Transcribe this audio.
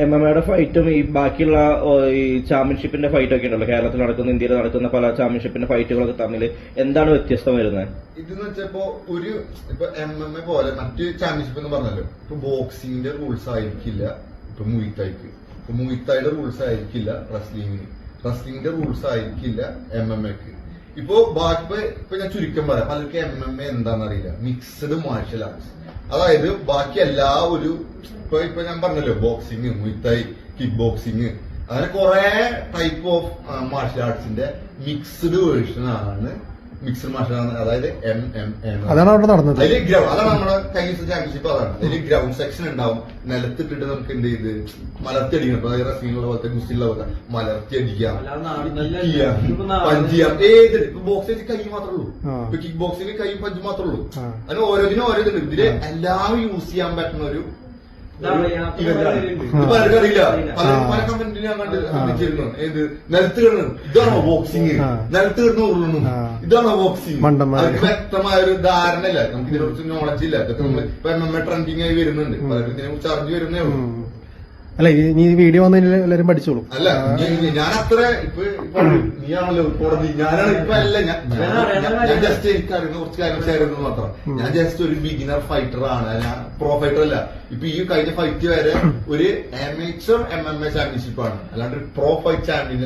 M M എയുടെ ഫൈറ്റും ഈ ബാക്കിയുള്ള ഈ ചാമ്പ്യൻഷിപ്പിന്റെ ഫൈറ്റ് ഒക്കെ ഉണ്ടല്ലോ കേരളത്തിൽ നടക്കുന്ന ഇന്ത്യയിൽ നടക്കുന്ന പല ചാമ്പ്യൻഷിപ്പിന്റെ ഫൈറ്റുകളൊക്കെ തമ്മിൽ എന്താണ് വ്യത്യസ്തം വരുന്നത്? ഇതെന്ന് വെച്ചപ്പോ ഒരു ഇപ്പൊ എം എം എ പോലെ മറ്റു ചാമ്പ്യൻഷിപ്പ് എന്ന് പറഞ്ഞല്ലോ. ഇപ്പൊ ബോക്സിംഗിന്റെ റൂൾസ് ആയിരിക്കില്ല. ഇപ്പൊ മുയിത്തായിക്ക് ഇപ്പൊ മുയിത്തായുടെ റൂൾസ് ആയിരിക്കില്ല റസ്ലിംഗിന് റസ്ലിംഗിന്റെ റൂൾസ് ആയിരിക്കില്ല എം എം എക്ക് ഇപ്പൊ ബാക്കി ഇപ്പൊ- ഞാൻ ചുരുക്കം പറയാം. പലർക്കും എം എം എ എന്താണെന്ന് അറിയില്ല. മിക്സഡ് മാർഷൽ ആർട്സ് അതായത് ബാക്കി എല്ലാ ഒരു ഇപ്പൊ ഇപ്പൊ ഞാൻ പറഞ്ഞല്ലോ ബോക്സിങ് മുയിത്തായി കിക്ക് ബോക്സിങ് അങ്ങനെ കുറെ ടൈപ്പ് ഓഫ് മാർഷൽ ആർട്സിന്റെ മിക്സ്ഡ് വേർഷൻ ആണ് മിക്സ്ഡ് മാർഷൽ ആണ് അതായത് എം എം എം അതാണ് അവിടെ നടന്നത്. അതിൽ ഗ്രൗണ്ട് അതാണ് നമ്മുടെ കഴിഞ്ഞ ചാമ്പ്യൻഷിപ്പ് അതാണ്. അതിൽ ഗ്രൗണ്ട് സെക്ഷൻ ഉണ്ടാവും. നിലത്തിട്ടിട്ട് നമുക്ക് എന്ത് ചെയ്ത് മലർത്തി അടിക്കണം അതായത് റസീനുള്ള പോലത്തെ ഗുസ്റ്റിലുള്ള പോലത്തെ മലർത്തി അടിക്കാം പഞ്ച് ചെയ്യാം. ഏത് ബോക്സിൽ കൈ മാത്രമേ ഉള്ളൂ. ഇപ്പൊ കിക്ക് ബോക്സിന് കൈ പഞ്ച് മാത്രമേ ഉള്ളൂ. അതിന് ഓരോന്നിനും ഓരോ ഇതുണ്ട് ഇതിൽ എല്ലാം യൂസ് ചെയ്യാൻ പറ്റുന്ന ഒരു അറിയില്ല. പല ആ. ഏത് നിലത്ത് കിടന്നു ഇതാണോ ബോക്സിങ് ആ. നിലത്ത് കിടന്ന് ഉരുളുന്നു ഇതാണോ ബോക്സിങ് മണ്ടന്മാര്. വ്യക്തമായ ഒരു ധാരണ ഇല്ല നമുക്ക് ഇതിനെ കുറിച്ച് നോളജ് ഇല്ല. ഇതൊക്കെ നമ്മൾ ഇപ്പൊ ട്രെൻഡിങ് ആയി വരുന്നുണ്ട്. പലരും ഇതിനെ കുറിച്ച് അറിഞ്ഞു വരുന്നേ ഉള്ളൂ. അല്ല ഈ നീ വീഡിയോ വന്നതിന് എല്ലാരും പഠിച്ചോളൂ. അല്ല ഞാൻ- അത്ര ഇപ്പൊ ഇപ്പൊ നീയാണല്ലോ കോടതി ഞാനാണ് ഇപ്പൊ അല്ല ഞാൻ ഞാൻ ജസ്റ്റ് എനിക്ക് അറിയുന്ന കുറച്ച് കാര്യങ്ങൾ ഷെയർ ചെയ്യുന്നത് മാത്രം. ഞാൻ ജസ്റ്റ് ഒരു ബിഗിനർ ഫൈറ്റർ ആണ്. ഞാൻ പ്രോ ഫൈറ്റർ അല്ല. ഇപ്പൊ ഈ കഴിഞ്ഞ ഫൈറ്റ് വരെ ഒരു amateur M M A championship ആണ്. അല്ലാണ്ട് ഒരു പ്രോ ഫൈറ്റ് ചാമ്പ്യൻ